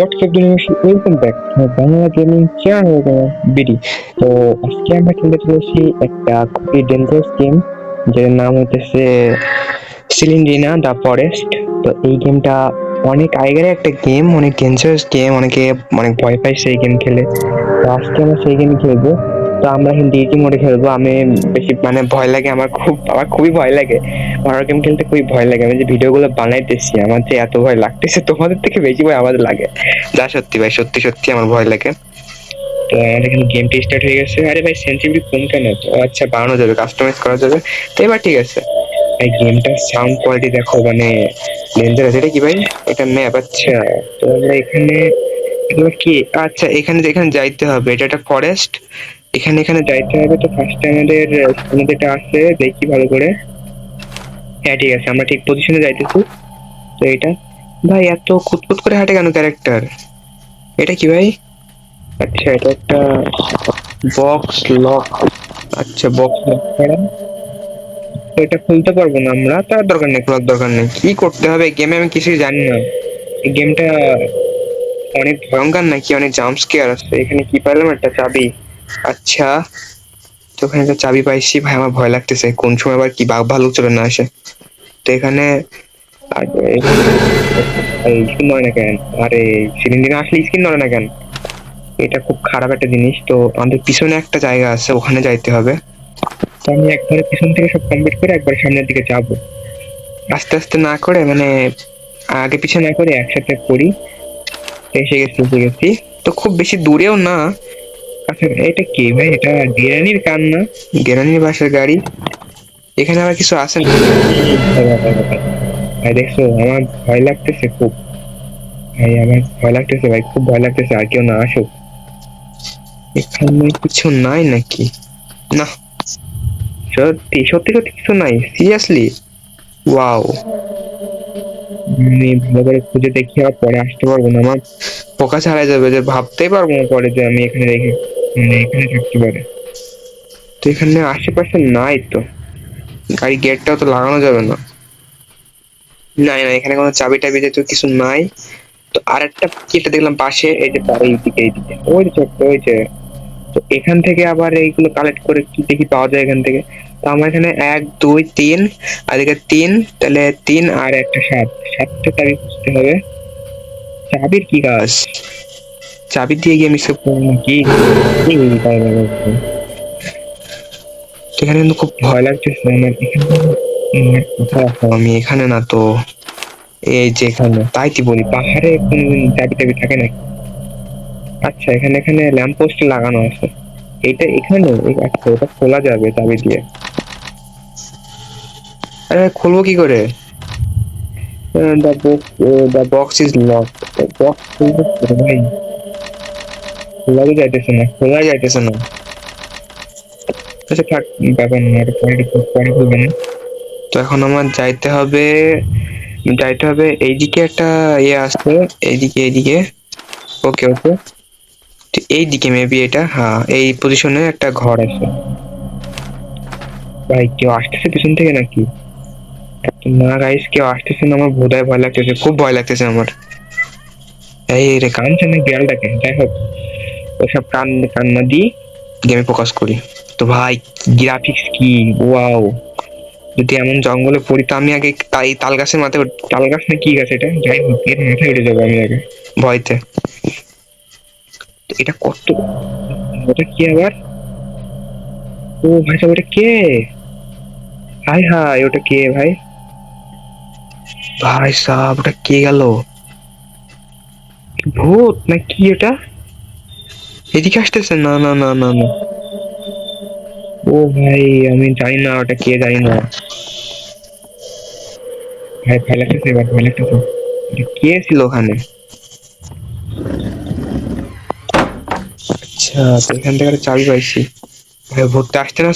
Welcome back Bangla gaming BD. তো আজকে আমরা খেলতে চলেছি একটা খুবই ডেঞ্জারাস গেম যার নাম হচ্ছে সিলিন্ডিনা দ্য ফরেস্ট তো এই গেমটা অনেক আগের একটা গেম অনেক ডেঞ্জারাস গেম অনেকে অনেক ভয় পায় সেই গেম খেলে। তো আজকে আমরা সেই গেম খেলব। তো আমরা কিন্তু ইজি মোডে খেলব। আমি বেশি মানে ভয় লাগে আমার খুব, আমার খুবই ভয় লাগে। হরর গেম খেলতে খুবই ভয় লাগে। আমি যে ভিডিওগুলো বানাইতেছি, আমার যে এত ভয় লাগতেছে, তোমাদের থেকে বেশি ভয় আমাদের লাগে। যা সত্যি ভাই, সত্যি সত্যি আমার ভয় লাগে। তো আমাদের এখানে গেমটি স্টার্ট হয়ে গেছে। আরে ভাই সেন্সিটিভিটি কম কেন আচ্ছা বাড়ানো যাবে কাস্টমাইজ করা যাবে। তো এবার ঠিক আছে। এই গেমটার সাউন্ড কোয়ালিটি দেখো মানে ডেঞ্জারাস এটা কি ভাই? এটা ম্যাপ আচ্ছা। তো আমরা এখানে কি? আচ্ছা এখানে এখানে যাইতে হবে। এটা একটা ফরেস্ট এখানে এখানে যাইতে হবে তো ফার্স্টে আমাদের যেটা আছে, দেখি ভালো করে। হ্যাঁ ঠিক আছে, আমরা ঠিক পজিশনে যাইতেছি। তো এটা, ভাই এত কুতকুত করে হাঁটে কেন ক্যারেক্টার এটা কি ভাই? আচ্ছা এটা একটা বক্স লক আচ্ছা বক্স লক করা তো এটা খুলতে পারব না আমরা, তার দরকার নেই, খোলার দরকার নেই। কি করতে হবে? গেমে আমি কিছুই জানি না। এই গেমটা অনেক ভয়ঙ্কর নাকি? অনেক জাম্প স্কেয়ার আছে। এখানে কি পারলাম? একটা চাবি। আচ্ছা তো ওখানে একটা চাবি পাইছি। ভাই, আমার ভয় লাগতেছে। কোন সময় আবার কি বাঘ ভালুক চলে না আসে। তো এখানে আরে সেদিন দিনে আসলে স্কিন নয় না কেন? এটা খুব খারাপ একটা জিনিস। তো আমাদের পিছনে একটা জায়গা আছে, ওখানে যাইতে হবে। তো আমি একবারে পিছন থেকে সব কমপ্লিট করে একবার সামনের দিকে যাব। আস্তে আস্তে না করে মানে আগে পিছনে না করে একসাথে করি এসে গেছি এসে গেছি। তো খুব বেশি দূরেও না আচ্ছা এটা কি ভাই? এটা গেরানির কান না? গেরানির বাসার গাড়ি। এখানে আবার কিছু আছে না? ভাই দেখছ আমার ভয় লাগতেছে খুব। ভাই আমার ভয় লাগতেছে ভাই খুব ভয় লাগতেছে আর কেউ না আসুক। এখানে কিছু নাই নাকি? না। সত্যি সত্যি সত্যি কিছু নাই সিরিয়াসলি ওয়াও আমি ভালো করে খুঁজে দেখি আর পরে আসতে পারব না আমার ফোকাস হারাই যাবে যে ভাবতেই পারব না পরে যে আমি এখানে রেখে মানে এখানে থাকতে পারে। তো এখানে আশেপাশে নাই তো। গাড়ি গেটটাও তো লাগানো যাবে না। নাই না এখানে কোনো চাবি টাবি তো কিছু নাই। তো আর একটা কিটা দেখলাম পাশে, এই যে তার এইদিকে এইদিকে ওই যে ছোট্ট যে। তো এখান থেকে আবার এইগুলো কালেক্ট করে কি দেখি পাওয়া যায় এখান থেকে। তো আমার এখানে এক, দুই, তিন, আর এদিকে তিন, তাহলে তিন আর একটা সাত। সাতটা চাবি খুঁজতে হবে। চাবির কি কাজ? চাবি দিয়ে গিয়ে আমি? তো এখানে কিন্তু খুব ভয় কোথায় আমি এখানে না তো, এই যে এখানে, তাই কি বলি? পাহাড়ে চাবি টাবি থাকে নাকি? আচ্ছা এখানে এখানে ল্যাম্প পোস্ট লাগানো আছে। এটা এখানে? আচ্ছা এটা খোলা যাবে চাবি দিয়ে। আরে, খুলবো কি করে? The box the box is lock box খুলবো কি করে ভাই খোলা যাইতেছে না খোলা যাইতেছে না। আচ্ছা থাক, ব্যাপার না এটা পরে পরে খুলবে না। তো এখন আমার যাইতে হবে যাইতে হবে এইদিকে একটা ইয়ে আসছে এইদিকে এইদিকে। ওকে ওকে। এইদিকে মেবি এটা হ্যাঁ এই পজিশনে একটা ঘর আছে। ভাই, কেউ আসতেছে পিছন থেকে নাকি? না গাইস কেউ আসতেছে না, আমার বোধহয় ভয় লাগতেছে, খুব ভয় লাগতেছে আমার। এই রে কানছে না বিড়ালটাকে? যাই হোক। ওসব কান কান্না দিয়ে গেমে ফোকাস করি। তো ভাই গ্রাফিক্স কি? ওয়াও যদি এমন জঙ্গলে পড়ি, তো আমি আগে তাই তাল গাছের মাথায় তাল গাছ না কি গাছ এটা? যাই হোক, এর মাথায় উঠে যাব আমি আগে। ভয়তে। এটা কত ওটা কি আবার? ও ভাই সাহেব ওটা কে? হাই হাই, ওটা কে ভাই? ভাই সাহেব ওটা কে গেল? ভূত, না কি এটা? এদিকে আসতেছে? না না না না না। ও ভাই, আমি জানি না ওটা কে, জানি না। ভাই লাগতেছে এবার ভয় লাগতেছে কে ছিল ওখানে? আচ্ছা তো এখান থেকে চাবি পাইছি। ভাই, ভূতটা আসতে না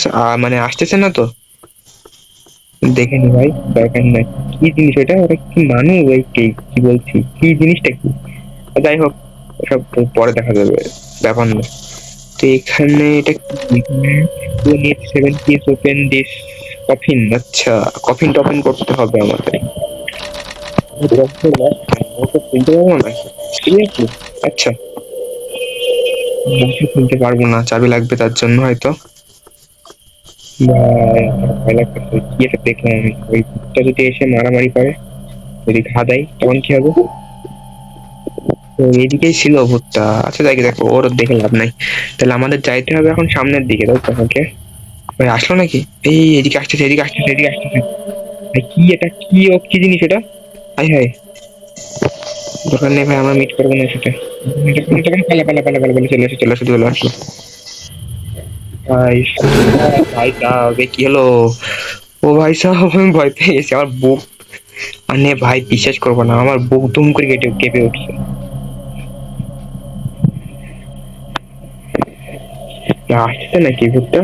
মানে আসতেছে না তো? দেখে নি ভাই, দরকার নাই। কি জিনিস ওটা? ওটা কি মানুষ? ওই কে, কি বলছি? কি জিনিসটা কি? যাই হোক সব পরে দেখা যাবে, ব্যাপার না তো এখানে এটা seven piece open this coffin আচ্ছা কফিন টফিন করতে হবে আমাদের। না Seriously? আচ্ছা। বাসা খুলতে পারব না, চাবি লাগবে তার জন্য হয়তো। দেখলাম আমি ওই যদি এসে মারামারি করে, যদি ঘা দেয়, তখন কি হবে? তো এইদিকেই ছিল ভূতটা। আচ্ছা যাই দেখো ওর দেখে লাভ নাই। তাহলে আমাদের যাইতে হবে এখন সামনের দিকে, তাই তো, আমাকে? ভাই আসলো নাকি? এই, এদিকে আসতেছে এদিকে আসতেছে এদিকে আসতেছে ভাই কি এটা? কি ও, কি জিনিস এটা? Hi hi. দরকার নেই ভাই, আমরা মিট করব না সেটা পালা পালা পালা পালা পালা চলে আসো চলে আসো চলে আসো ভাই ভাই সাহেব কি হলো? ও ভাই সাহেব, আমি ভয় পেয়ে গেছি, আমার বুক। মানে ভাই, বিশ্বাস করব না, আমার বুক দুম করে কেটে কেঁপে উঠছে। আসতেছে নাকি ভূতটা?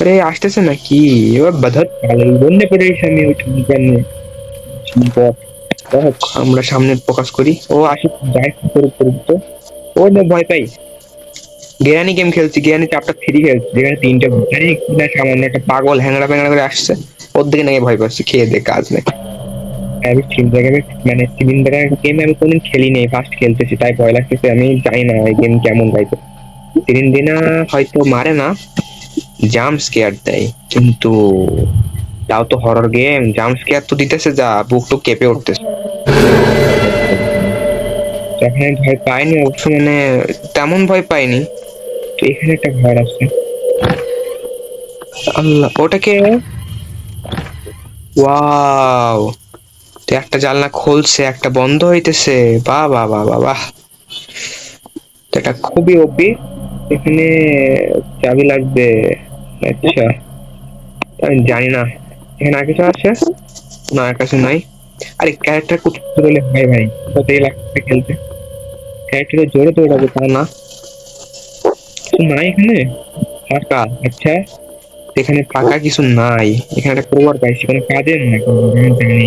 আরে, আসতেছে নাকি? এবার বাধাত ভালো বন্ধে পড়ে গেছি আমি ওই আমরা সামনে প্রকাশ করি। ও আসি, যাই কি করুক করুক তো ও না, ভয় পাই। গেরানি গেম খেলছি, গেরানি চাপটা ফ্রি খেলছি। যেখানে তিনটে সামান্য একটা পাগল হ্যাংড়া প্যাংড়া করে আসছে। ওর দিকে নাকি ভয় পাচ্ছি, খেয়ে দে কাজ নেই। আমি সিলিন্ডার মানে সিলিন্ডার গেম আমি কোনদিন খেলি নেই ফার্স্ট খেলতেছি, তাই ভয় লাগতেছে, আমি জানি না গেম কেমন গাইতে সিলিন্ডিনা হয়তো মারে না জাম্প স্কেয়ার দেয়। কিন্তু তাও তো হরর গেম জাম্প স্কেয়ার তো দিতেছে যা, বুক তো কেঁপে উঠতেছে। এখানে ভয় পাইনি, অবশ্য মানে তেমন ভয় পাইনি। তো এখানে একটা ঘর আছে। আল্লাহ ওটাকে ওয়াও! তো একটা জানলা খুলছে, একটা বন্ধ হইতেছে। বাহ বাহ বাহ বাহ এটা খুবই ওপি এখানে চাবি লাগবে আচ্ছা আমি জানি না। এখানে আর কিছু আছে? না কাছে নাই। আরে ক্যারেক্টার কোথায় বলে ভাই ভাই। কোথায় লাগছে খেলতে। ক্যারেক্টার জোরে দৌড়াবে তা না। কিছু নাই এখানে? ফাঁকা। আচ্ছা। এখানে ফাঁকা কিছু নাই। এখানে একটা ক্রোবার পাইছি কোনো। কাজের না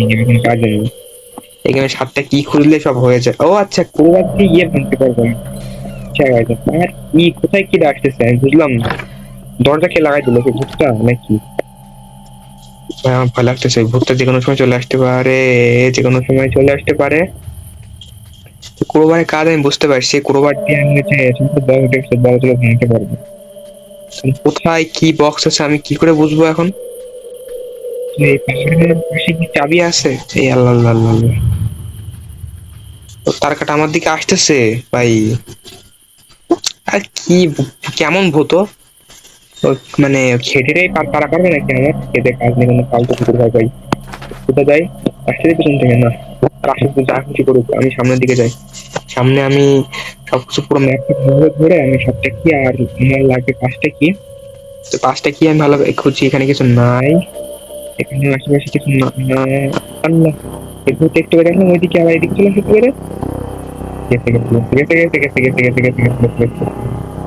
না কোনো কাজের না এখানে সাতটা কি খুললে সব হয়ে যায়। ও আচ্ছা ক্রোবার দিয়ে ইয়ে ভাঙতে পারব আমি। আচ্ছা আছে আর কি কোথায় কি আমি বুঝলাম না। লাগাই দিল ভূতটা নাকি? ভয় লাগতেছে। ভূতটা সময় চলে আসতে পারে সময় চলে আসতে পারে। কাজ আমি বুঝতে পারছি দিয়ে আমি হচ্ছে বক্স ভাঙতে কোথায় কি বক্স আছে, আমি কি করে বুঝব এখন? চাবি আছে? এই আল্লাহ আল্লাহ আল্লাহ তার কাটা আমার দিকে আসতেছে, ভাই। আর কি কেমন ভূত মানে খেটেটাই পার পারা করবে নাকি আমার খেতে কাজ নেই কোনো ফালতু কুকুর ভাই ভাই কোথায় যাই আসতে পেছন থেকে না যা কিছু করুক আমি সামনের দিকে যাই সামনে আমি সবকিছু পুরো ম্যাপটা ধরে আমি সবটা কি আর আমার লাগবে পাঁচটা কি তো পাঁচটা কি আমি ভালো খুঁজছি এখানে কিছু নাই এখানে আশেপাশে কিছু না। আল্লাহ এই একটু দেখলাম ওইদিকে আবার এদিকে চলে আসতে পারে গেছে গেছে গেছে গেছে গেছে গেছে গেছে গেছে গেছে গেছে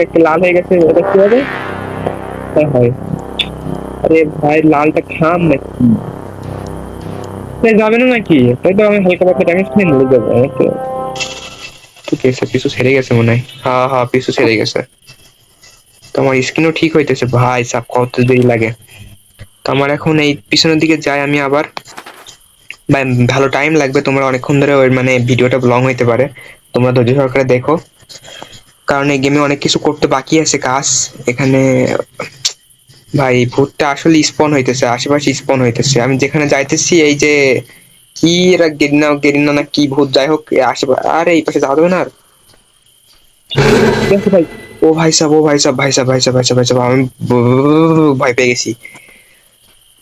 একটা লাল হয়ে গেছে এটা কি হবে? আরে ভাই, লালটা খাম নাকি? তাই যাবে না নাকি? তাই তো আমি হালকা পাতলা ড্যামেজ খেয়ে মরে যাব তো। ঠিক আছে পিছু গেছে মনে হয়। হ্যাঁ হ্যাঁ পিছু ছেড়ে গেছে। তোমার স্কিনও ঠিক হইতেছে। ভাই, সাপ কত দেরি লাগে। তো আমার এখন এই পিছনের দিকে যাই আমি আবার। ভাই, ভালো টাইম লাগবে। তোমরা অনেকক্ষণ ধরে ওই মানে ভিডিওটা লং হইতে পারে। তোমরা ধৈর্য সহকারে দেখো। কারণ এই গেমে অনেক কিছু করতে বাকি আছে কাজ। এখানে, ভাই, ভূতটা আসলে স্পন হইতেছে, আশেপাশে স্পন হইতেছে। আমি যেখানে যাইতেছি, এই যে, কি এরা গেরিনা গেরিনা না কি ভূত, যাই হোক আশেপাশে আরে, এই পাশে যাওয়া যাবে না আর। ভাই, ও ভাই সাহেব ও ভাই সাহেব ভাই সাহেব ভাই সাহেব ভাই সাহেব ভাই সাহেব আমি ভয় পেয়ে গেছি।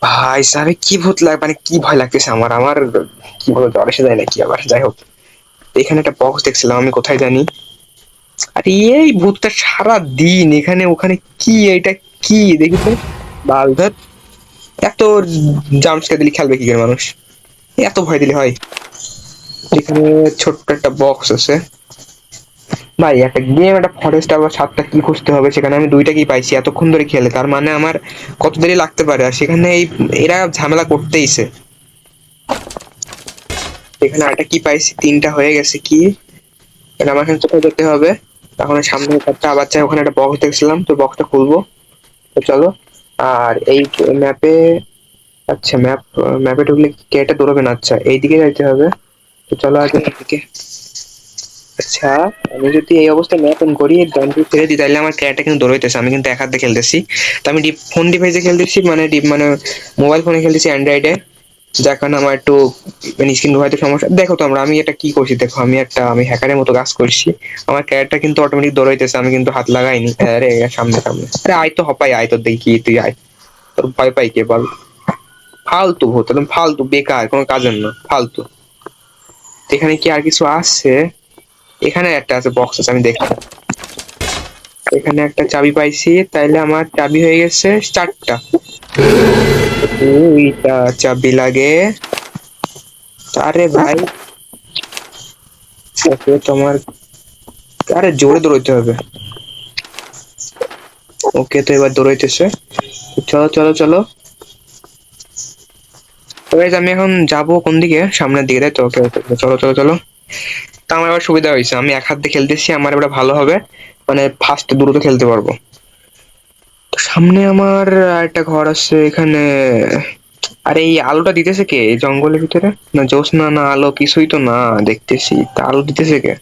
ভাই সাহেব কি ভূত লাগ মানে কি ভয় লাগতেছে আমার? আমার, কি বলব জ্বর এসে যায় নাকি আবার? যাই হোক, এখানে একটা বক্স দেখছিলাম, আমি কোথায় জানি। আরে এই ভূতটা সারা দিন এখানে, ওখানে কি, এটা কি? দেখি তো। বালধাত এত জাম্পসকে দিলে খেলবে কি করে মানুষ? এত ভয় দিলে হয়। এখানে ছোট্ট একটা বক্স আছে। ভাই, একটা গেম একটা ফরেস্ট আবার সাতটা কি খুঁজতে হবে, সেখানে আমি দুইটা কি পাইছি? এতক্ষণ ধরে খেলে, তার মানে আমার কত দেরি লাগতে পারে? আর সেখানে এই, এরা ঝামেলা করতেইছে। এখানে আরেকটা কি পাইছি? তিনটা হয়ে গেছে কি? এটা আমার এখানে কোথায় যেতে হবে। তখন সামনে একটা আবার চাই ওখানে একটা বক্স দেখছিলাম, তো বক্সটা খুলবো। তো চলো, আর এই ম্যাপে আচ্ছা ম্যাপ ম্যাপে ঢুকলে কেটা দৌড়বে না? আচ্ছা এইদিকে যাইতে হবে। তো চলো আগে এদিকে আচ্ছা আমি যদি এই অবস্থায় ম্যাপ অন করি গানটি ছেড়ে দিই, তাহলে আমার ক্যারেক্টার কিন্তু দৌড়াইতেছে, আমি কিন্তু এক হাতে খেলতেছি। তো আমি ডিপ ফোন ডিভাইসে খেলতেছি মানে ডিপ মানে মোবাইল ফোনে খেলতেছি অ্যান্ড্রয়েডে যার আমার একটু মানে স্ক্রিন হয়তো সমস্যা। দেখো তো আমরা, আমি একটা কি করছি? দেখো, আমি একটা, আমি হ্যাকারের মতো কাজ করছি। আমার ক্যারেক্টার কিন্তু অটোমেটিক দৌড়াইতেছে, আমি কিন্তু হাত লাগাইনি। আরে সামনে সামনে। আরে, আয় তো, হপাই, আয় তো দেখি, তুই আয়। তোর ভয় পাই কে বল? ফালতু একদম ফালতু, বেকার, কোনো কাজের না, ফালতু। এখানে কি আর কিছু আছে? এখানে একটা আছে বক্স আছে, আমি দেখি এখানে একটা চাবি পাইছি, তাইলে আমার চাবি হয়ে গেছে চারটা। দুইটা চাবি লাগে। আরে ভাই, ওকে তোমার, আরে জোরে দৌড়াইতে হবে। ওকে তো এবার দৌড়াইতেছে। চলো চলো চলো। আমি এখন যাব কোন দিকে? সামনের দিকে, তাই তো? ওকে। চলো চলো চলো। তা আমার এবার সুবিধা হয়েছে। আমি এক হাত দিয়ে খেলতেছি, আমার এবার ভালো হবে। মানে ফার্স্ট দ্রুত খেলতে পারব। সামনে আমার একটা ঘর আছে এখানে। আরে এই আলোটা দিতেছে কে? জঙ্গলের ভিতরে? না, জ্যোৎস্না না, আলো কিছুই তো না, দেখতেছি। তা আলো দিতেছে কে?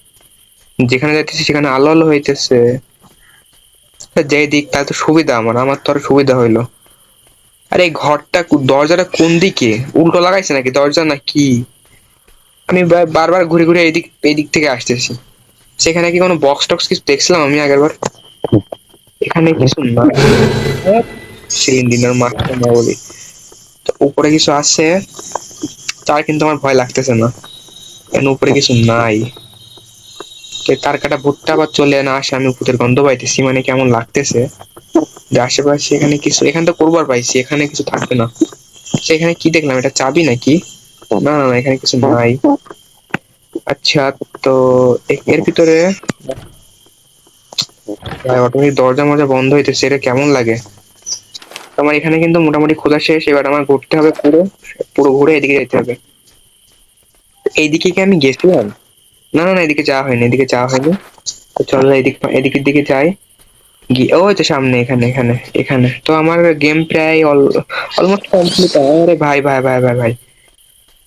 যেখানে যাইতেছি সেখানে আলো আলো হইতেছে। যেই দিক, তাহলে তো সুবিধা আমার আমার তো আর সুবিধা হইল। আরে ঘরটা দরজাটা কোন দিকে? উল্টো লাগাইছে নাকি? দরজা না কি? আমি বারবার ঘুরে ঘুরে এদিক এদিক থেকে আসতেছি। সেখানে কি কোনো বক্স টক্স কিছু দেখছিলাম আমি আগের বার এখানে কিছু না। সিলিন্ডিনার মাছটা না বলি। উপরে কিছু আছে, তার কিন্তু আমার ভয় লাগতেছে না। কেন উপরে কিছু নাই। তার কাটা ভুট্টা আবার চলে না আসে, আমি ভূতের গন্ধ পাইতেছি মানে কেমন লাগতেছে? যে আশেপাশে এখানে কিছু, এখানে তো করবার পাইছি, এখানে কিছু থাকবে না। সেখানে কি দেখলাম? এটা চাবি নাকি? না না, এখানে কিছু নাই। আচ্ছা তো এর ভিতরে অটোমেটিক দরজা মজা বন্ধ হইতেছে, এটা কেমন লাগে? আমার এখানে কিন্তু মোটামুটি খোঁজা শেষ, এবার আমার ঘুরতে হবে পুরো পুরো ঘুরে এদিকে যেতে হবে। এইদিকে কি আমি গেছিলাম? না না না, এদিকে যাওয়া হয়নি, এদিকে যাওয়া হয়নি। চলো, এদিক, এদিকের দিকে যাই। গিয়ে ওই তো সামনে, এখানে এখানে এখানে। তো আমার গেম প্রায় অলমোস্ট কমপ্লিট আরে, ভাই ভাই ভাই ভাই ভাই।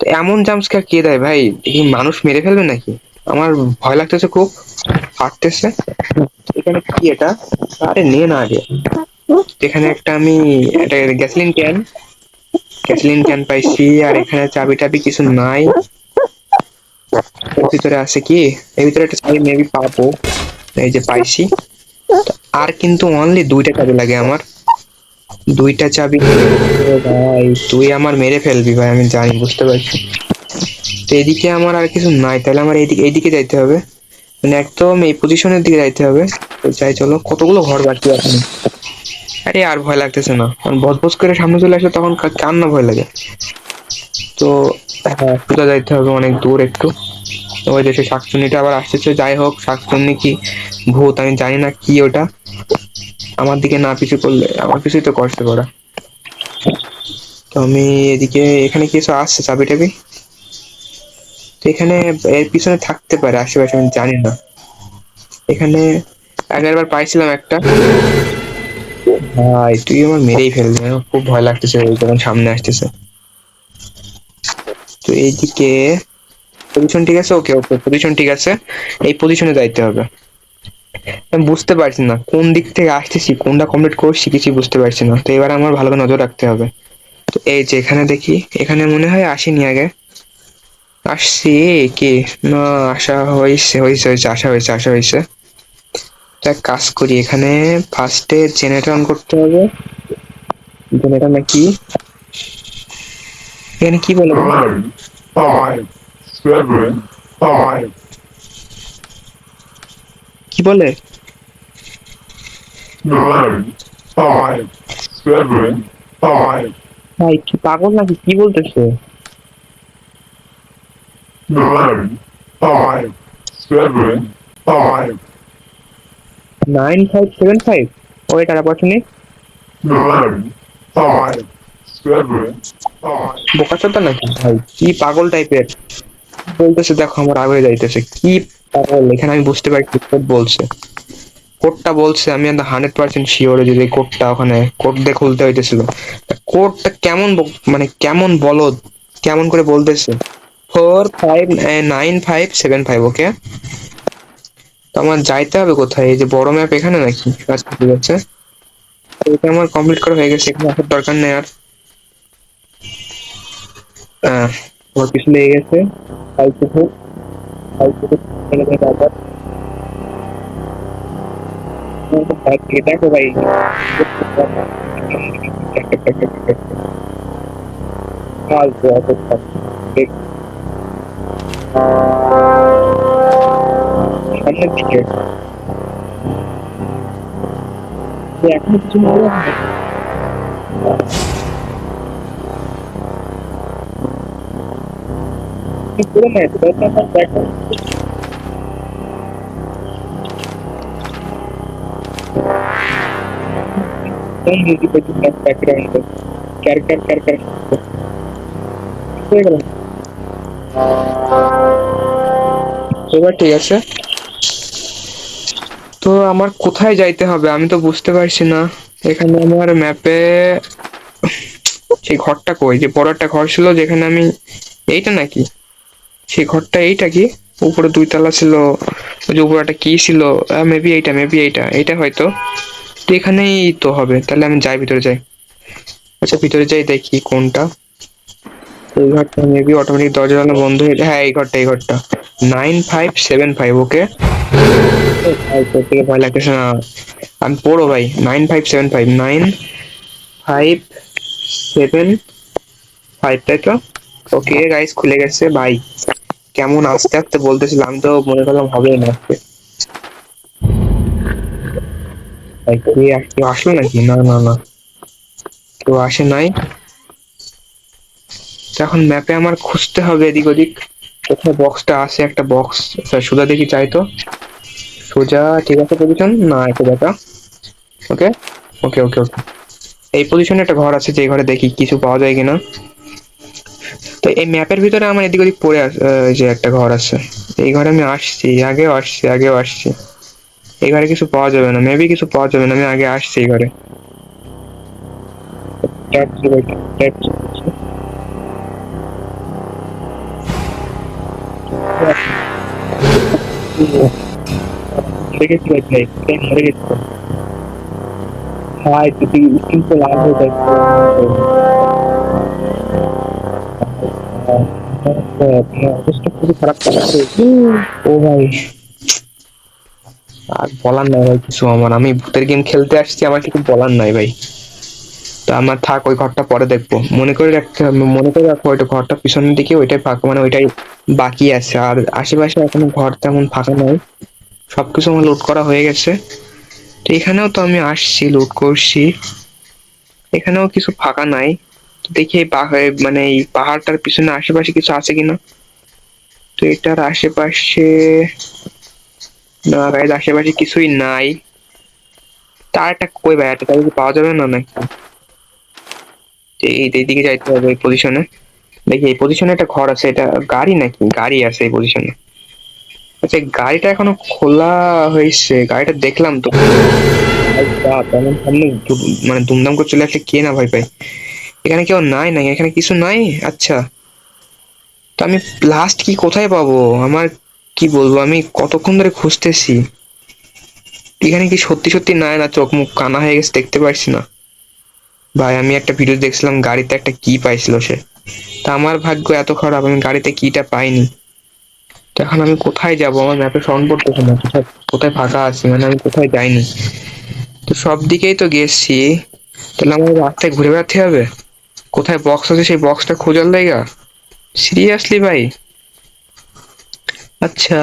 তো এমন জাম্পস্কার কে দেয় ভাই? মানুষ মেরে ফেলবে নাকি? আমার ভয় লাগতেছে খুব। ফাটতেছে এখানে কি এটা? আরে নে না আগে এখানে একটা আমি একটা গ্যাসলিন ক্যান গ্যাসলিন ক্যান পাইছি, আর এখানে চাবি টাবি কিছু নাই। ভিতরে আছে কি? এর ভিতরে একটা চাবি মেবি পাবো। এই যে পাইছি। আর কিন্তু অনলি দুইটা চাবি লাগে আমার। দুইটা চাবি ভাই, তুই আমার মেরে ফেলবি ভাই, আমি জানি, বুঝতে পারছি। তো এদিকে আমার আর কিছু নাই, তাহলে আমার এইদিকে এইদিকে যাইতে হবে। মানে একদম এই পজিশনের দিকে যাইতে হবে। তো যাই, চলো, কতগুলো ঘর বাকি এখন আরে আর ভয় লাগতেছে না, কারণ বজবজ করে সামনে চলে আসলে তখন কার না ভয় লাগে। তো হ্যাঁ সোজা যাইতে হবে অনেক দূর একটু। ওই দেশে শাকচুন্নিটা আবার আসতেছে, যাই হোক, শাকচুন্নি কি ভূত, আমি জানি না কি ওটা। আমার দিকে না পিছু করলে, আমার কিছুই তো কষ্ট করা। তো আমি এদিকে, এখানে কিছু আসছে চাবি টাবি? তো এখানে এর পিছনে থাকতে পারে আশেপাশে, আমি জানি না। এখানে আগের বার পাইছিলাম একটা। ভাই, তুই আমার মেরেই ফেলবি আমার খুব ভয় লাগতেছে যখন সামনে আসতেছে। তো এইদিকে পজিশন ঠিক আছে? ওকে ওকে পজিশন ঠিক আছে। এই পজিশনে যাইতে হবে। আমি বুঝতে পারছি না। কোন দিক থেকে আসতেছি, কোনটা কমপ্লিট করছি কিছুই বুঝতে পারছি না। তো এবার আমার ভালো করে নজর রাখতে হবে। তো এই যে এখানে দেখি, এখানে মনে হয় আসেনি আগে। আসছি কি? না, আসা হয়েছে হয়েছে হয়েছে, আসা হয়েছে আসা হয়েছে। তো এক কাজ করি, এখানে ফার্স্টে জেনারেটর অন করতে হবে। জেনারেটর নাকি এখানে কি বলে? কি বলে? ভাই কি পাগল নাকি? কি বলতেছে? নাইন ফাইভ সেভেন ফাইভ ওই টাকা পয়সা নেই eleven, five, seven, five, বোকাচোদা নাকি? ভাই কি পাগল টাইপের বলতেছে দেখো আমার আগে যাইতেছে কি এখানে আমি বুঝতে পারছি কোড বলছে। কোডটা বলছে, আমি হান্ড্রেড পার্সেন্ট শিওর যে এই কোডটা ওখানে কোড দিয়ে খুলতে হইতেছিল। কোডটা কেমন মানে কেমন বলদ কেমন করে বলতেছে? Four five nine five seven five okay তো আমার যাইতে হবে কোথায়? এই যে বড় ম্যাপ এখানে নাকি? আচ্ছা ঠিক আছে। এটা আমার কমপ্লিট করা হয়ে গেছে, এখানে আসার দরকার নেই আর। আমার কিছু লেগে গেছে। থেকে দেখো ভাই ফালতু অত সব। দেখ। সামনের দিকে তো এখনও কিছু মনে হয় কি করে ক্যার ক্যার ক্যার ক্যার হয়ে গেল এবার ঠিক আছে তো আমার কোথায় যাইতে হবে আমি তো বুঝতে পারছি না এখানে আমার ম্যাপে সেই ঘরটা কই যে বড় একটা ঘর ছিল যেখানে আমি এইটা নাকি সেই ঘরটা এইটা কি উপরে দুই তলা ছিল ওই যে উপরে একটা কি ছিল মেবি এইটা মেবি এইটা এইটা হয়তো এখানেই তো হবে, তাহলে আমি যাই ভিতরে যাই। আচ্ছা ভিতরে যাই, দেখি কোনটা। এই ঘরটা মেবি অটোমেটিক দরজা জানলা বন্ধ হয়ে হ্যাঁ এই ঘরটা এই ঘরটা। Nine five seven five okay ভয় লাগতেছে না। আমি পড়ো ভাই nine five seven five nine five seven five তাই তো? ওকে গাইস খুলে গেছে ভাই কেমন আস্তে আস্তে বলতেছিলাম তো মনে করলাম হবেই না আজকে। কে কেউ আসলো নাকি না না না কেউ আসে নাই এখন ম্যাপে আমার খুঁজতে হবে এদিক ওদিক। কোথায় বক্সটা আছে একটা বক্স সোজা দেখি চাই তো। সোজা ঠিক আছে পজিশন না একটু দেখা। ওকে ওকে ওকে ওকে এই পজিশনে একটা ঘর আছে যে ঘরে দেখি কিছু পাওয়া যায় কিনা। তো এই ম্যাপের ভিতরে আমার এদিক ওদিক পড়ে যে একটা ঘর আছে। এই ঘরে আমি আসছি আগেও আসছি আগেও আসছি। এই ঘরে কিছু পাওয়া যাবে না মেবি কিছু পাওয়া যাবে না আমি আগে আসছি এই ঘরে ট্যাপ ছিল, ট্যাপ ছিল। মরে গেছি ভাই ভাই ভাই, মরে গেছি ভাই যদি কিন্তু লাভ হয়ে যায় অবস্থা খুবই খারাপ লাগছে ও ভাই আর বলার নাই ভাই কিছু, আমার। আমি ভূতের গেম খেলতে আসছি, আমার কিছু বলার নাই ভাই। তা আমার থাক, ওই ঘরটা পরে দেখব। মনে করে রাখতে হবে, মনে করে রাখব ওইটা ঘরটা পিছনের দিকে, ওইটাই ফাঁকা মানে ওইটাই বাকি আছে। আর আশেপাশে এখনও ঘর তেমন ফাঁকা নাই। সবকিছু আমার লোড করা হয়ে গেছে। তো এখানেও তো আমি আসছি লোড করছি। এখানেও কিছু ফাঁকা নাই। দেখি এই মানে এই পাহাড়টার পিছনে আশেপাশে কিছু আছে কিনা। তো এটার আশেপাশে না গাইজ আশেপাশে কিছুই নাই। তার একটা কই ভাই একটা কিছু পাওয়া যাবে না নাকি? এই এইদিকে যাইতে হবে এই পজিশনে দেখি, এই পজিশনে একটা ঘর আছে, এটা গাড়ি নাকি? গাড়ি আছে এই পজিশনে আচ্ছা গাড়িটা এখনও খোলা হয়েছে, গাড়িটা দেখলাম তো। ভাই সামনে মানে দুমদাম করে চলে আসলে কে না ভয় পাই এখানে কেউ নাই নাই এখানে কিছু নাই? আচ্ছা। তো আমি লাস্ট কি কোথায় পাবো? আমার কি বলব আমি? কতক্ষণ ধরে খুঁজতেছি। এখানে কি সত্যি সত্যি নাই না? চোখ মুখ কানা হয়ে গেছে, দেখতে পারছি না। ভাই, আমি একটা ভিডিও দেখছিলাম, গাড়িতে একটা কি পাইছিল সে। তা আমার ভাগ্য এত খারাপ, আমি গাড়িতে কিটা পাইনি। এখন আমি কোথায় যাব? আমার ম্যাপে সাউন্ড পড়তেছে না কোথায় কোথায় ফাঁকা আছে? মানে আমি কোথায় যাইনি। তো সব দিকেই তো গেছি। তাহলে আমার রাস্তায় ঘুরে বেড়াতে হবে? কোথায় বক্স আছে, সেই বক্সটা খোঁজার লাইগা সিরিয়াসলি ভাই? আচ্ছা।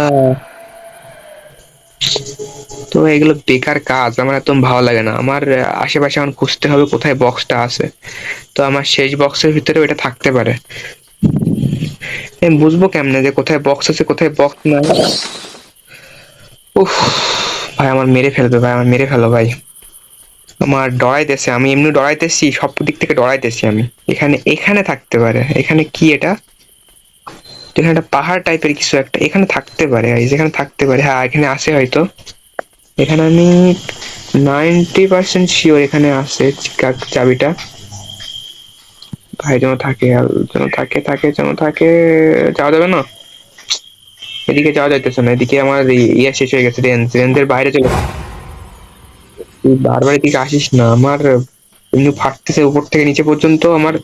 তো এগুলো বেকার কাজ, আমার একদম ভালো লাগে না। আমার আশেপাশে এখন খুঁজতে হবে কোথায় বক্সটা আছে। তো আমার শেষ বক্সের ভিতরে ওইটা থাকতে পারে। আমি বুঝব কেমনে যে কোথায় বক্স আছে, কোথায় বক্স নাই। উফ, ভাই আমার মেরে ফেলবে, ভাই, আমার মেরে ফেলো, ভাই। আমার ডরাইতেছে, আমি এমনি ডরাইতেছি, সব দিক থেকে ডরাইতেছি আমি। এখানে এখানে থাকতে পারে। এখানে কি এটা? এখানে একটা পাহাড় টাইপের কিছু একটা, এখানে থাকতে পারে এখানে থাকতে পারে হ্যাঁ এখানে আছে হয়তো। এখানে আমি নাইনটি পার্সেন্ট শিওর এখানে চা- চাবিটা। ভাই যেন থাকে যেন থাকে থাকে, যেন থাকে, যাওয়া যাবে না? এদিকে যাওয়া যাইতেছে না, এদিকে আমার ইয়ে শেষ হয়ে গেছে, রেঞ্জ, রেঞ্জের বাইরে চলে তুই বারবার এদিকে আসিস না, আমার এমনি ফাটতেছে উপর থেকে নিচে পর্যন্ত, আমার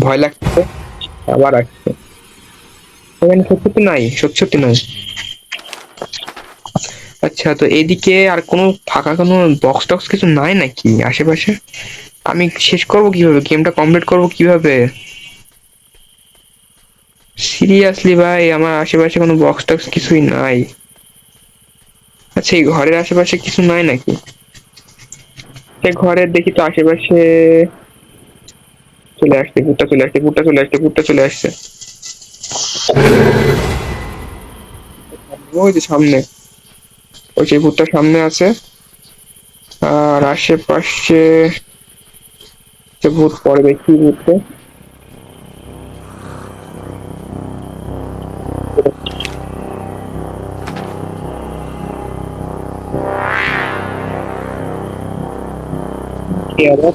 ভয় লাগছে আবার আসছে। এখানে সত্যি নাই সত্যি নাই আচ্ছা তো এদিকে আর কোনো ফাঁকা কোনো বক্স টক্স কিছু নাই নাকি আশেপাশে? আমি শেষ করব কীভাবে? গেমটা কমপ্লিট করব কীভাবে? সিরিয়াসলি ভাই, আমার আশেপাশে কোনো বক্স টক্স কিছুই নাই। আচ্ছা এই ঘরের আশেপাশে কিছু নাই নাকি? ঘরের দেখি তো আশেপাশে চলে আসছে, ভুট্টা চলে আসছে, ভুট্টা চলে আসছে, ভুট্টা চলে আসছে। ওই যে সামনে ওই যে সামনে আছে আর আশেপাশে যে ভূত ভূতকে কি আবার?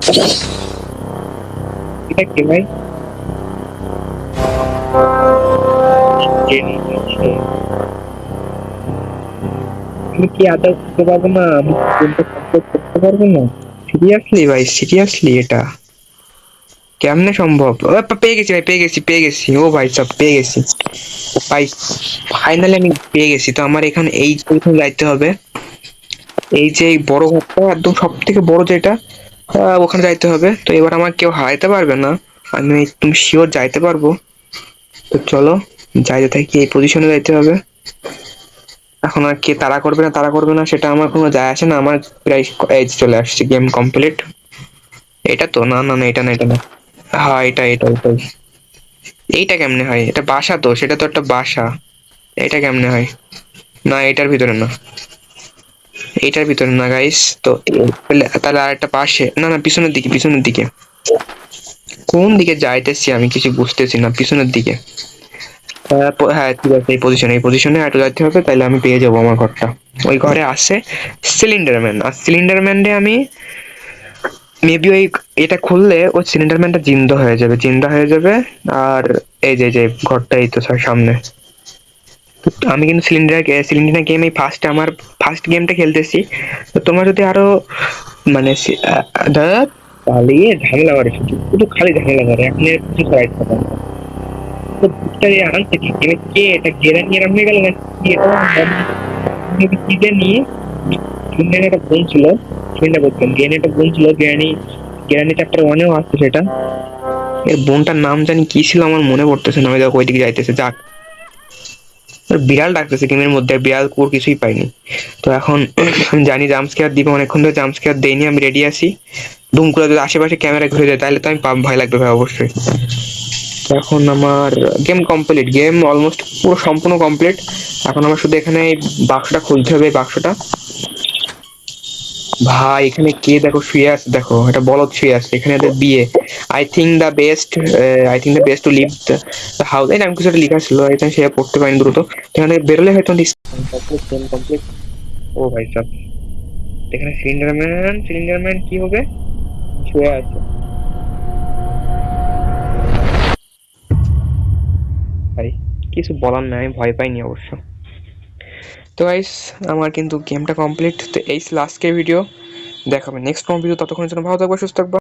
এটা কি ভাই জেনে গেছে। আমি কি আদৌ করতে পারব না? আমি গেমটা কমপ্লিট করতে পারব না? সিরিয়াসলি ভাই সিরিয়াসলি এটা। কেমনে সম্ভব? পেয়ে গেছি ভাই পেয়ে গেছি পেয়ে গেছি। ও ভাই সব পেয়ে গেছি। ভাই ফাইনালি আমি পেয়ে গেছি। তো আমার এখানে এই যাইতে হবে। এই যে এই বড় ঘরটা একদম সব থেকে বড় যেটা ওখানে যাইতে হবে। তো এবার আমার কেউ হারাইতে পারবে না। আমি একদম শিওর যাইতে পারব। তো চলো। যাইতে থাকি, এই পজিশনে যাইতে হবে। এখন আর কে তাড়া করবে না তারা করবে না, সেটা আমার কোনো যায় আসে না। আমার প্রায় চলে আসছে গেম কমপ্লিট এটা তো, না না না, এটা না এটা না। হ্যাঁ এটা এটা এটাই এইটা কেমনে হয়? এটা বাসা তো, সেটা তো একটা বাসা। এটা কেমনে হয়? না, এটার ভিতরে না। এটার ভিতরে না গাইস তো তাহলে- আর একটা পাশে, না না, পিছনের দিকে পিছনের দিকে। কোন দিকে যাইতেছি আমি কিছু বুঝতেছি না, পিছনের দিকে। হ্যাঁ ঠিক আছে, এই পজিশনে এই পজিশনে একটু যাইতে হবে তাহলে আমি পেয়ে যাব আমার ঘরটা। ওই ঘরে আছে সিলিন্ডার ম্যান আর সিলিন্ডার ম্যানে আমি মেবি ওই এটা খুললে ওই সিলিন্ডার ম্যানটা জিন্দা হয়ে যাবে, জিন্দা হয়ে যাবে, আর এই যে যে ঘরটা এই তো স্যার সামনে। আমি কিন্তু সিলিন্ডার সিলিন্ডার গেম এই ফার্স্ট আমার ফার্স্ট গেমটা খেলতেছি। তো তোমার যদি আরও মানে তাহলে ইয়ে ঝামেলা করে, শুধু খালি ঝামেলা করে, এখন কিছু করাই থাকে এই আনছে কি কে এটা গেরানি এরম হয়ে গেল না কি এটা সুন্দর একটা বোন ছিল সুন্দর বলতাম গেরানি একটা বোন ছিল গেরানি গেরানি চ্যাপ্টার ওয়ানেও আসছে সেটা এর বোনটার নাম জানি কি ছিল আমার মনে পড়তেছে না আমি ওইদিকে যাইতেছে যাক বিড়াল ডাকতেছে গেমের মধ্যে বিড়াল কুকুর কিছুই পাইনি তো এখন আমি জানি জাম্পস্কেয়ার দিবে অনেকক্ষণ ধরে জাম্পস্কেয়ার দেয়নি আমি রেডি আছি। দুম করে যদি আশেপাশে ক্যামেরা ঘুরে যায়, তাহলে তো আমি ভয় লাগবে ভাই, অবশ্যই। এখন আমার গেম কমপ্লিট গেম অলমোস্ট পুরো সম্পূর্ণ কমপ্লিট এখন আমার শুধু এখানে বাক্সটা খুলতে হবে বাক্সটা। ভাই, এখানে কে দেখো শুয়ে আছে? দেখো, এটা বলদ শুয়ে আছে, এখানে এদের বিয়ে। I think the best I think the best to leave the house এই আমি কিছু একটা লেখা ছিল, এটা সেটা পড়তে পারিনি দ্রুত। এখানে বেরোলে হয়তো কমপ্লিট ও ভাই সাহ এখানে সিলিন্ডারম্যান সিলিন্ডারম্যান কি হবে? শুয়ে আছে। ভাই। কিছু বলার নাই আমি ভয় পাইনি অবশ্য। তো গাইস আমার কিন্তু গেমটা কমপ্লিট তো এই লাস্টের ভিডিও দেখাবে নেক্সট কোনো ভিডিও ততক্ষণের জন্য ভালো থাকবে, সুস্থ থাকবে।